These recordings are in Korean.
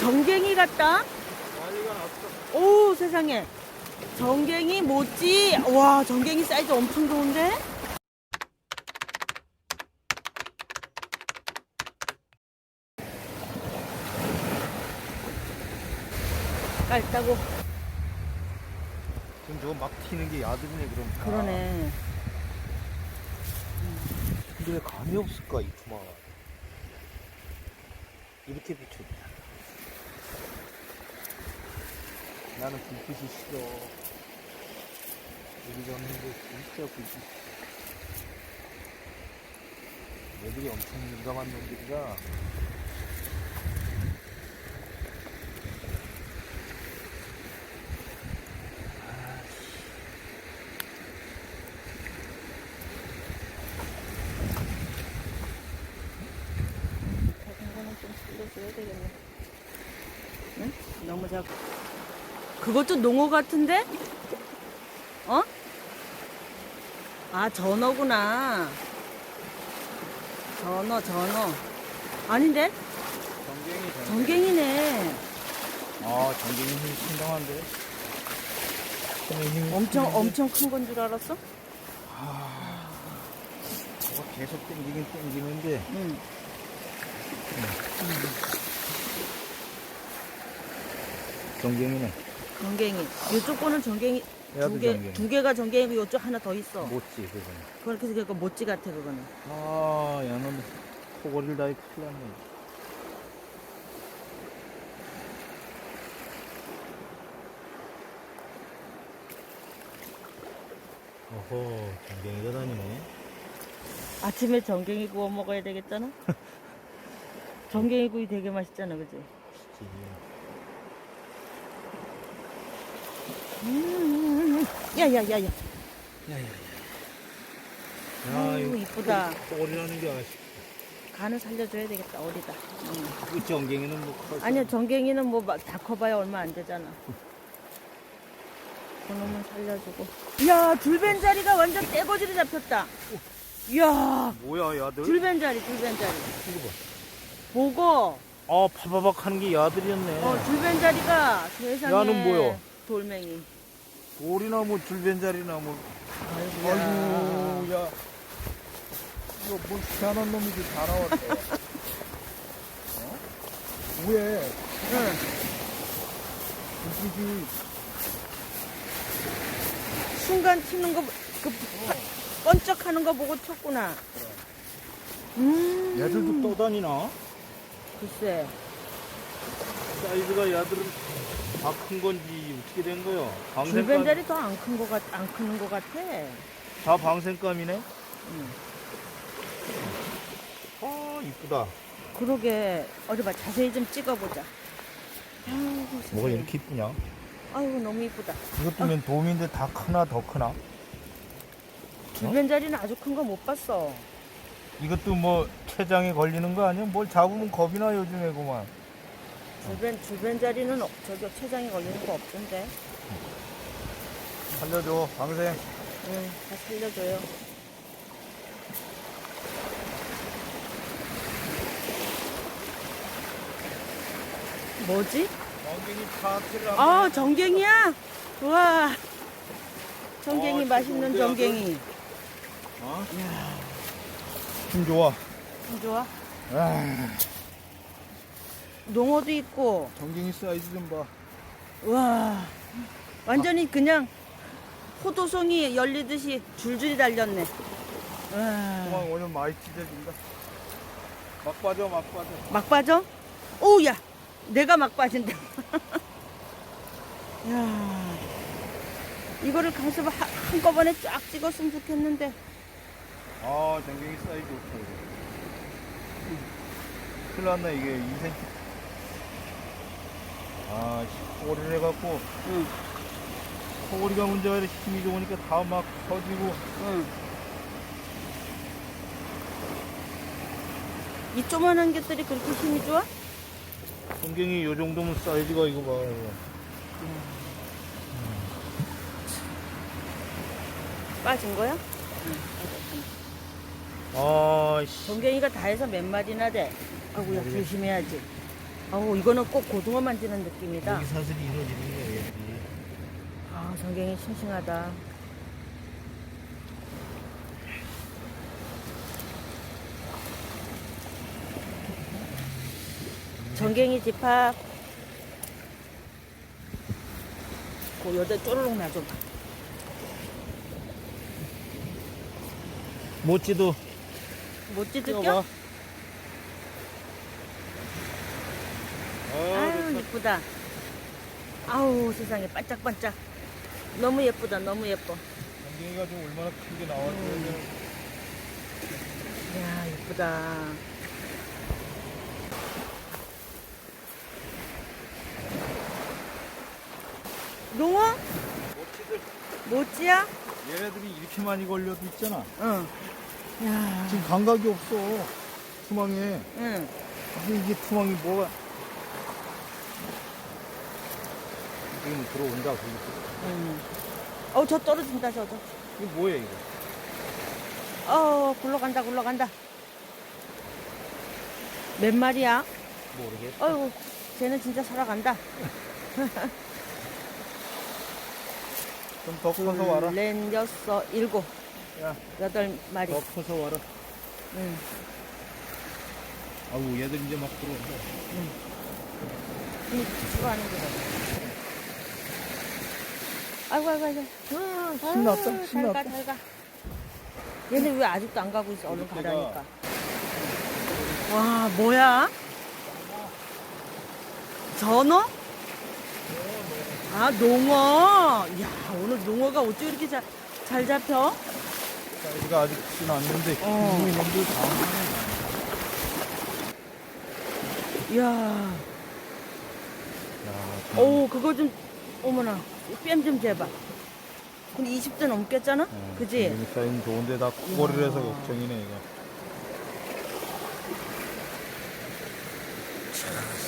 정갱이 같다. 오 세상에. 정갱이 모찌. 와 정갱이 사이즈 엄청 좋은데? 깔다고 지금 저거 막 튀는 게 야들이네 그럼. 그러네. 근데 왜 감이 없을까 이 투마가? 이렇게 비춰. 나는 불빛이 싫어. 여기 졌는데 진짜 불빛. 얘들이 엄청 민감한 놈들이라. 작은 거는 좀 살려줘야 되겠네. 응? 너무 작. 그것도 농어 같은데? 어? 아 전어구나. 전어 전어. 아닌데? 전갱이 전. 전갱이네. 아 전갱이 힘이 상당한데. 엄청? 엄청 큰 건 줄 알았어? 저거 계속 땡기긴 땡기는데. 응. 전갱이네. 전갱이. 이쪽 거는 전갱이 얘도 두 개, 전갱이. 두 개가 전갱이고 이쪽 하나 더 있어. 못지 그거는. 그렇게 해서 그거 모찌 같아 그거는. 아, 야는 코골이 다이 큰일 났네. 어허, 전갱이가 다니네. 아침에 전갱이 구워 먹어야 되겠잖아. 전갱이 구이 되게 맛있잖아, 그지? 음, 야야야야. 야, 아이고, 이쁘다. 코골이라는 게 아쉽. 간을 살려줘야 되겠다, 어리다. 음. 그 전갱이는 뭐 커. 아니야, 전갱이는 뭐 다 커봐야 얼마 안 되잖아. 그놈은 살려주고. 이야, 줄벤자리가 완전 떼거지로 잡혔다. 이야, 뭐야, 야들? 줄벤자리, 줄벤자리. 이거 봐. 보고, 아, 파바박 하는 게 야들이었네. 어, 줄벤자리가 세상에. 야는 뭐요? 돌멩이. 돌이나 뭐 줄벤자리나 뭐. 아이고야. 아이고, 야. 이거 뭐 희한한 놈이지 다 나왔어. 어? 왜? 응. 불빛이 순간 튀는 거, 그, 번쩍하는 거 보고 쳤구나. 음. 얘들도 떠다니나? 글쎄. 사이즈가 야들은 다 큰 건지 어떻게 된 거요? 방생감, 줄벤자리 더 안 큰 거 같, 안 크는 거 같아. 다 방생감이네? 응. 아, 이쁘다. 그러게. 어디 봐. 자세히 좀 찍어보자. 아이고, 뭐가 세상에. 이렇게 이쁘냐? 아이고, 너무 이쁘다. 이것도 면 돔인데 다 크나 더 크나? 줄벤자리는 아주 큰 거 못 봤어. 이것도 뭐 췌장에 걸리는 거 아니야? 뭘 잡으면 겁이 나 요즘에 그만. 줄벤, 줄벤자리는 어- 저기 췌장에 걸리는 거 없던데. 살려줘, 방생. 응, 다 살려줘요. 뭐지? 엉덩이 파티를 아, 정갱이야? 우와. 정갱이 아, 맛있는 좋은데, 정갱이. 어? 힘 좋아. 좀 좋아? 아, 농어도 있고. 정갱이 사이즈 좀 봐. 와. 완전히 그냥 포도송이 열리듯이 줄줄이 달렸네. 와. 오늘 많이 찢어진다. 막 빠져, 막 빠져. 막 빠져? 오, 야. 내가 막 빠진다. 야. 이거를 가서 한- 한꺼번에 쫙 찍었으면 좋겠는데. 아, 정갱이 사이즈 좋다, 이거. 큰일 났네, 이게 2cm. 아, 씨, 꼬리를 해갖고, 응, 코골이가 문제가 아니라 힘이 좋으니까 다 막 터지고. 응. 이 조만한 것들이 그렇게 힘이 좋아? 정갱이 요 정도면 사이즈가 이거 봐. 이거. 빠진 거야? 아, 씨. 동경이가 다 해서 몇 마리나 돼? 아구야, 조심해야지. 아우 이거는 꼭 고등어 만지는 느낌이다. 여기 사슬이 이루어지는 거예요. 아 전갱이 싱싱하다. 전갱이 집합. 그 여자 쪼르륵 놔줘. 모찌도 못지 뛰어봐. 느껴? 아, 아유 예쁘다. 아우 세상에 반짝반짝. 너무 예쁘다. 너무 예뻐. 전갱이가 좀 얼마나 크게 나왔어요. 음. 이야 예쁘다. 농어? 모찌들 모찌야? 얘네들이 이렇게 많이 걸려도 있잖아. 응. 야, 지금 감각이 없어. 투망에. 응. 근데 이게 투망이 뭐가. 지금 들어온다, 거기. 응. 어, 저 떨어진다, 저, 저. 이거 뭐야, 이거? 어, 굴러간다, 굴러간다. 몇 마리야? 모르겠어. 어휴, 쟤는 진짜 살아간다. 좀더 커서 와라. 둘, 넷, 여섯, 일곱, 야, 여덟 마리. 더 커서 와라. 응. 아우, 얘들 이제 막 들어온다. 이 추가하는 거다. 아이고, 아이고, 아이고. 응, 신났다, 아유, 신났다. 잘 가, 잘 가. 얘네 왜 아직도 안 가고 있어? 얼른 가라니까. 와, 뭐야? 전어? 아, 농어. 야, 오늘 농어가 어째 이렇게 잘, 잘 잡혀? 사이즈가 아직 크진 않는데, 어. 기둥이 놈들 다. 이야. 오, 그거 좀, 어머나, 뺨 좀 재봐. 근데 20대 넘겠잖아? 어, 그지? 기둥 사이즈는 좋은데 다 꼬리를 해서 걱정이네, 이거.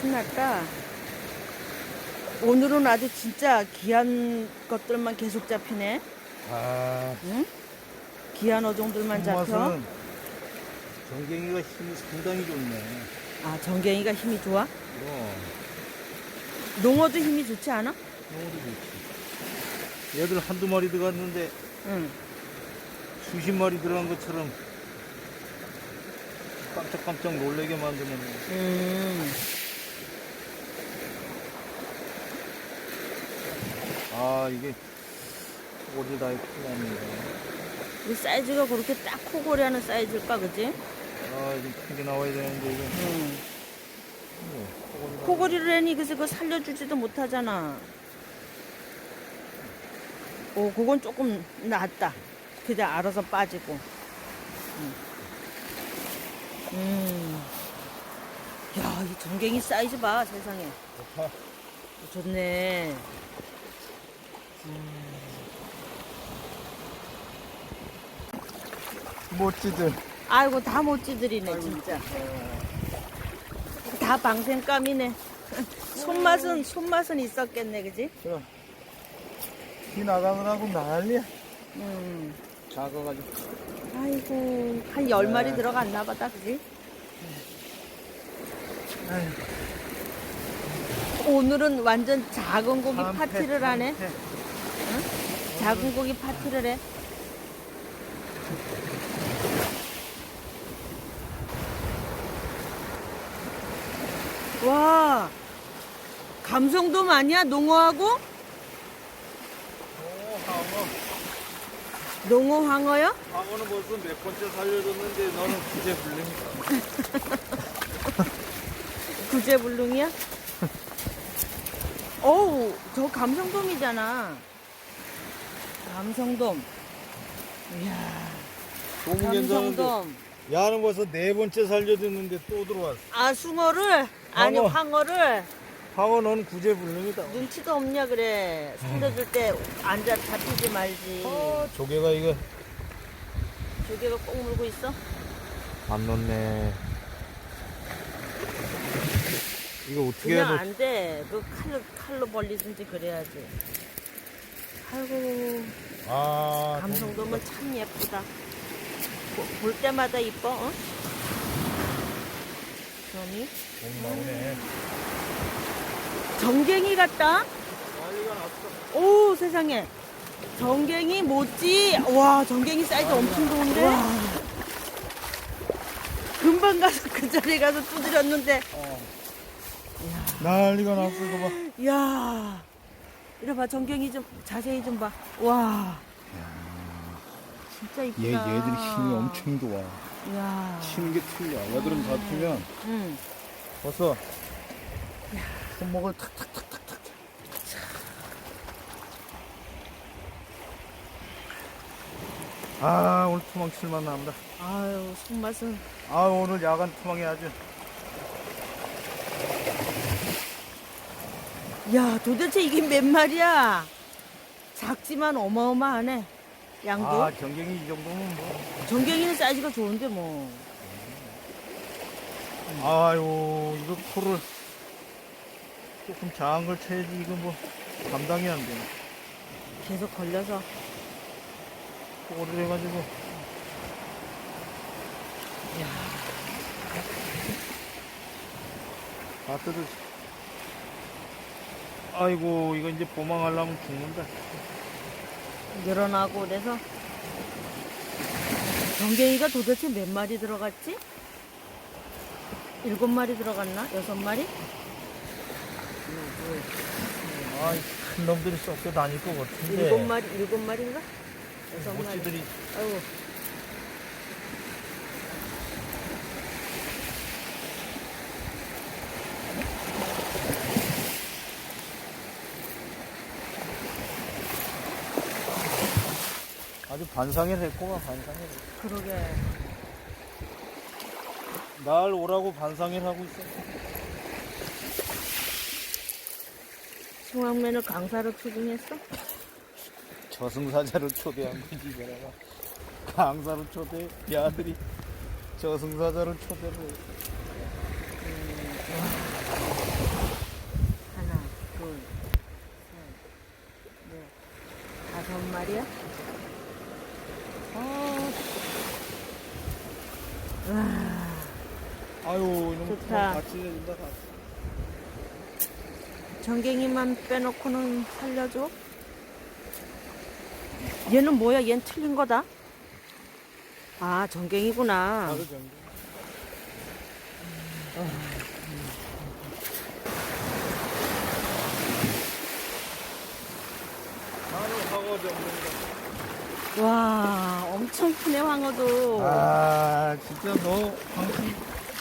신났다. 오늘은 아주 진짜 귀한 것들만 계속 잡히네. 아, 응? 귀한 어종들만 잡혀. 맛은 전갱이가 힘이 상당히 좋네. 아, 정갱이가 힘이 좋아? 그럼, 농어도 힘이 좋지 않아? 너무 좋지. 얘들 한두 마리 들어갔는데 응. 수십 마리 들어간 것처럼 깜짝깜짝 놀래게 만드는 음. 아 이게 꼬리 다이 큰납니다 이 사이즈가 그렇게 딱 코골이 하는 사이즈일까, 그지? 아 이게 크게 나와야 되는데 이게 코골이를 해니 그래서 그거 살려주지도 못하잖아. 오, 그건 조금 낫다. 그냥 알아서 빠지고. 음. 음. 야, 이 전갱이 사이즈 봐, 세상에. 좋다. 좋네. 멋지들 아이고, 다 못지들이네, 진짜. 다 방생감이네. 손맛은, 손맛은 있었겠네, 그지? 그럼 비 나가느라고 난리야 음. 작아가지고 아이고, 한 열 마리 네. 들어갔나 보다, 그지? 아휴, 오늘은 완전 작은 고기 한패, 파티를 하네. 한패. 작은 고기 파티를 해. 와, 감성돔 아니야? 농어하고? 오 황어 농어 황어요? 황어는 벌써 몇 번째 살려줬는데 너는 구제 불립니까 구제불능이야? 어우, 저 감성돔이잖아. 감성돔. 이야, 너무 괜찮은데 감성돔. 야는 벌써 네 번째 살려줬는데 또 들어왔어 아, 숭어를? 아니, 황어. 황어를? 황어 넌 구제 불능이다 눈치가 없냐, 그래. 살려줄 때 앉아 잡히지 말지. 아, 조개가 이거 조개가 꼭 물고 있어? 안 넣네. 이거 어떻게 해야 그냥 돼? 안 돼. 그 칼로, 칼로 벌리든지 그래야지. 아이고, 아, 감성돔은 참 예쁘다. 보- 볼 때마다 이뻐, 어? 점이? 돈 나오네. 정갱이 같다? 오, 세상에. 정갱이 모찌. 와, 정갱이 사이즈 엄청 좋은데? 금방 가서 그 자리에 가서 두드렸는데. 어. 난리가 났어, 이거 봐. 이야. 이리 봐, 정경이 좀 자세히 좀 봐. 와. 진짜 이쁘다. 얘, 얘들이 힘이 엄청 좋아. 이야. 치는 게 틀려. 얘들은 다투면 응. 벌써 손목을 탁탁탁탁탁. 아, 오늘 투망 칠만 나온다. 아유, 손맛은. 아, 오늘 야간 투망이 아주. 야, 도대체 이게 몇 마리야? 작지만 어마어마하네. 양도. 아, 경경이 이 정도면 뭐. 정경이는 사이즈가 좋은데 뭐. 아유, 이거 코를 조금 작은 걸 쳐야지. 이거 뭐 감당이 안 되네. 계속 걸려서. 야, 다 뜯어. 아이고, 이거 이제 보망하려면 죽는다. 늘어나고 그래서. 정경이가 도대체 몇 마리 들어갔지? 일곱 마리 들어갔나? 여섯 마리? 아이, 큰 놈들이 썩겨 다닐 것 같은데. 일곱 마리, 일곱 마리인가? 여섯 마리. 모찌들이 아이고. 아주 반상을 했구만, 반상을. 그러게. 날 오라고 반상을 하고 있어. 중앙면을 강사로 초빙했어? 저승사자를 초대한 거지, 내가. 강사로 초대, 이 아들이 저승사자를 초대를. 해. 하나, 둘, 셋, 넷, 다섯 마리야? 아, 와, 아유, 이놈 좋다. 같이 해준다, 같 이. 정갱이만 빼놓고는 살려줘? 얘는 뭐야? 얘는 틀린 거다? 아, 전문가. 와, 엄청 크네, 황어도. 아, 진짜 너 방송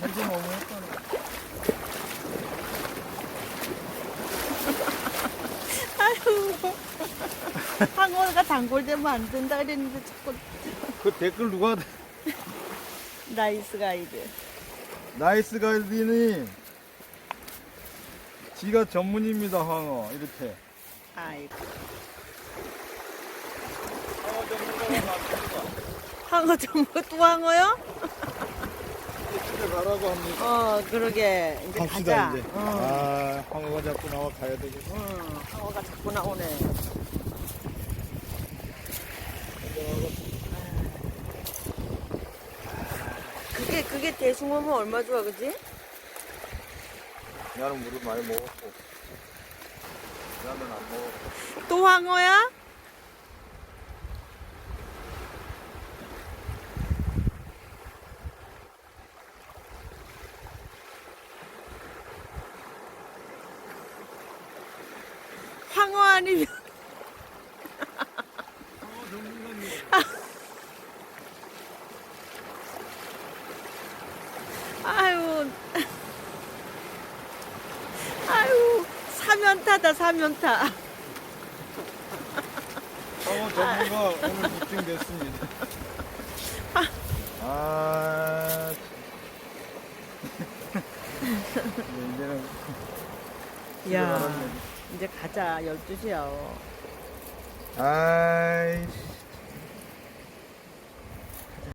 방송 너무 했다. 아유. 황어가 단골되면 안 된다 그랬는데 자꾸 그 댓글 누가 나이스 가이드. 나이스 가이드니 지가 전문입니다 황어 이렇게. 아이고. 황어 전부 또 황어요? 집에 가라고 합니다. 어, 그러게. 이제 갑시다 가자. 이제. 어. 아 황어가 자꾸 나와 가야 되겠어. 응, 황어가 자꾸 나오네. 그게, 그게 대숭어면 얼마 좋아, 그지? 나는 물을 많이 먹었고. 나는 안 먹었고. 또 황어야? 황어 아니면 황어 전문가님. 아유 아유 사면타다 사면타 황어 전문가 오늘 입증됐습니다. 아, 참. 네, 이제는 집에 야. 이제 가자 12시야 아이 씨.